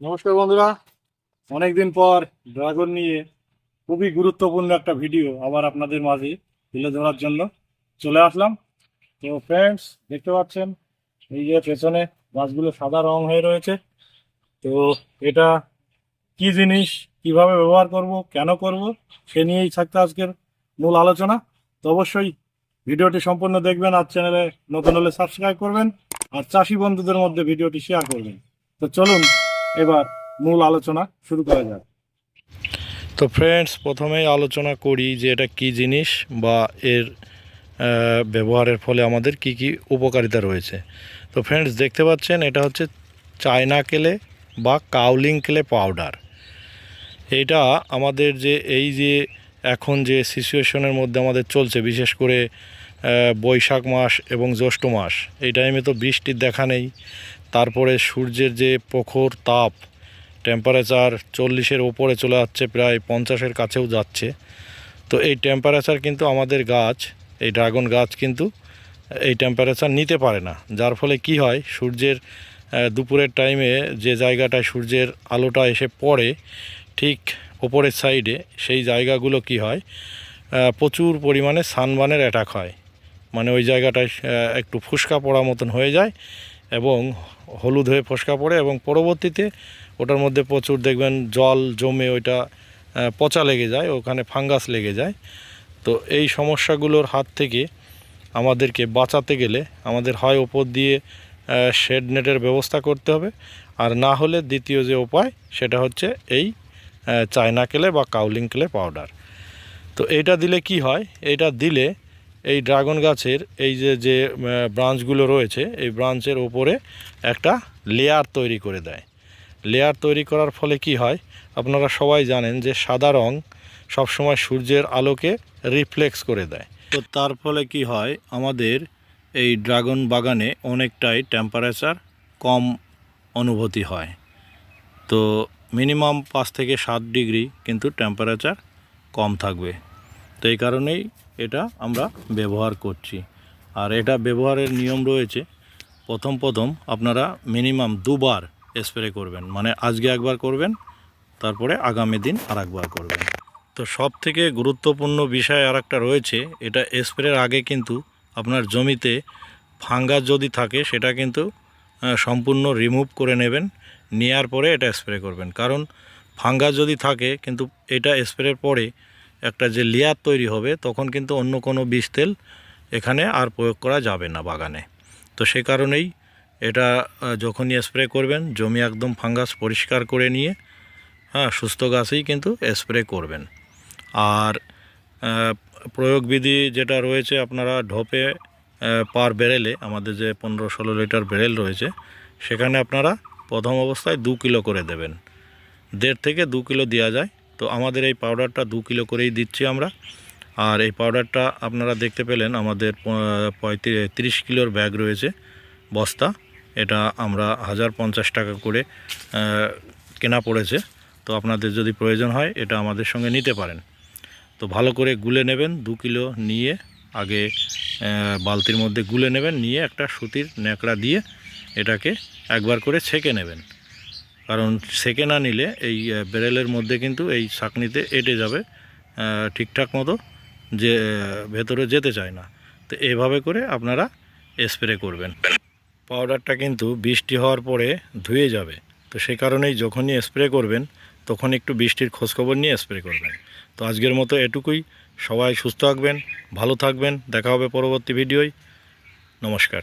নমস্কার বন্ধুরা। অনেকদিন পর ড্রাগন নিয়ে খুবই গুরুত্বপূর্ণ একটা ভিডিও আবার আপনাদের মাঝে তুলে ধরার জন্য চলে আসলাম। তো ফ্রেন্ডস দেখতে পাচ্ছেন, এই যে পেছনে গাছগুলো সাদা রং হয়ে রয়েছে। তো এটা কি জিনিস, কীভাবে ব্যবহার করব, কেন করব, সে নিয়েই থাকতে আজকের মূল আলোচনা। তো অবশ্যই ভিডিওটি সম্পূর্ণ দেখবেন আর চ্যানেলে নতুন হলে সাবস্ক্রাইব করবেন। আর চাষি বন্ধুদের মধ্যে ভিডিওটি শেয়ার করবেন। তো চলুন এবার মূল আলোচনা শুরু করা যাক। তো ফ্রেন্ডস প্রথমেই আলোচনা করি যে এটা কি জিনিস বা এর ব্যবহারের ফলে আমাদের কি কি উপকারিতা রয়েছে। তো ফ্রেন্ডস দেখতে পাচ্ছেন এটা হচ্ছে চায়না কেলে বা কাউলিং কেলে পাউডার এটা আমাদের যে এই যে এখন যে সিচুয়েশনের মধ্যে আমাদের চলছে, বিশেষ করে বৈশাখ মাস এবং জ্যৈষ্ঠ মাস, এই টাইমে তো বৃষ্টির দেখা নেই। তারপরে সূর্যের যে প্রখর তাপ টেম্পারেচার চল্লিশের ওপরে চলে যাচ্ছে, প্রায় পঞ্চাশের কাছেও যাচ্ছে। তো এই টেম্পারেচার কিন্তু আমাদের গাছ, এই ড্রাগন গাছ কিন্তু এই টেম্পারেচার নিতে পারে না। যার ফলে কি হয়, সূর্যের দুপুরের টাইমে যে জায়গাটায় সূর্যের আলোটা এসে পড়ে, ঠিক ওপরের সাইডে সেই জায়গাগুলো কি হয় প্রচুর পরিমাণে সানবানের অ্যাটাক হয়। মানে ওই জায়গাটায় একটু ফুসকা পড়া মতন হয়ে যায় এবং হলুদ হয়ে ফসকা পড়ে এবং পরবর্তীতে ওটার মধ্যে প্রচুর দেখবেন জল জমে ওইটা পচা লেগে যায়, ওখানে ফাঙ্গাস লেগে যায়। তো এই সমস্যাগুলোর হাত থেকে আমাদেরকে বাঁচাতে গেলে আমাদের হয় ওপর দিয়ে শেড নেটের ব্যবস্থা করতে হবে। আর না হলে দ্বিতীয় যে উপায় সেটা হচ্ছে এই চায়না কেলে বা কাউলিং কেলে পাউডার। তো এইটা দিলে কি হয়? এইটা দিলে এই ড্রাগন গাছের এই যে যে ব্রাঞ্চগুলো রয়েছে, এই ব্রাঞ্চের ওপরে একটা লেয়ার তৈরি করে দেয়। লেয়ার তৈরি করার ফলে কি হয়? আপনারা সবাই জানেন যে সাদা রং সবসময় সূর্যের আলোকে রিফ্লেক্স করে দেয়। তো তার ফলে কি হয়? আমাদের এই ড্রাগন বাগানে অনেকটাই টেম্পারেচার কম অনুভূতি হয়। তো মিনিমাম পাঁচ থেকে সাত ডিগ্রি কিন্তু টেম্পারেচার কম থাকবে। তো এই কারণেই এটা আমরা ব্যবহার করছি। আর এটা ব্যবহারের নিয়ম রয়েছে, প্রথম প্রথম আপনারা মিনিমাম দুবার স্প্রে করবেন। মানে আজকে একবার করবেন, তারপরে আগামী দিন আর একবার করবেন। তো সব থেকে গুরুত্বপূর্ণ বিষয় আর একটা রয়েছে, এটা স্প্রের আগে কিন্তু আপনার জমিতে ফাঙ্গাস যদি থাকে, সেটা কিন্তু সম্পূর্ণ রিমুভ করে নেবেন নেওয়ার পরে এটা স্প্রে করবেন। কারণ ফাঙ্গাস যদি থাকে, কিন্তু এটা স্প্রের পরে একটা যে লেয়ার তৈরি হবে, তখন কিন্তু অন্য কোনো বিষ তেল এখানে আর প্রয়োগ করা যাবে না বাগানে। তো সে কারণেই এটা যখনই স্প্রে করবেন, জমি একদম ফাঙ্গাস পরিষ্কার করে নিয়ে হ্যাঁ সুস্থ গাছেই কিন্তু স্প্রে করবেন। আর প্রয়োগবিধি যেটা রয়েছে আপনারা ঢোপে পার বেরেলে আমাদের যে পনেরো ষোলো লিটার বেরেল রয়েছে, সেখানে আপনারা প্রথম অবস্থায় দু কিলো করে দেবেন। দেড় থেকে দু কিলো দেওয়া যায় তো আমাদের এই পাউডারটা দু কিলো করেই দিচ্ছি আমরা। আর এই পাউডারটা আপনারা দেখতে পেলেন, আমাদের পঁয়ত্রিশ, তিরিশ কিলোর ব্যাগ রয়েছে বস্তা। এটা আমরা হাজার পঞ্চাশ টাকা করে কেনা পড়েছে। তো আপনাদের যদি প্রয়োজন হয়, এটা আমাদের সঙ্গে নিতে পারেন। তো ভালো করে গুলে নেবেন, দু কিলো নিয়ে আগে বালতির মধ্যে গুলে নেবেন, নিয়ে একটা সুতির ন্যাকড়া দিয়ে এটাকে একবার করে ছেঁকে নেবেন। কারণ সেকে না নিলে এই বেরেলের মধ্যে কিন্তু এই শাকনিতে এঁটে যাবে ঠিকঠাক মতো যে ভেতরে যেতে চায় না। তো এভাবে করে আপনারা স্প্রে করবেন। পাউডারটা কিন্তু বৃষ্টি হওয়ার পরে ধুয়ে যাবে। তো সে কারণেই যখনই স্প্রে করবেন তখন একটু বৃষ্টির খোঁজখবর নিয়ে স্প্রে করবেন। তো আজকের মতো এটুকুই। সবাই সুস্থ থাকবেন, ভালো থাকবেন। দেখা হবে পরবর্তী ভিডিওয়। নমস্কার।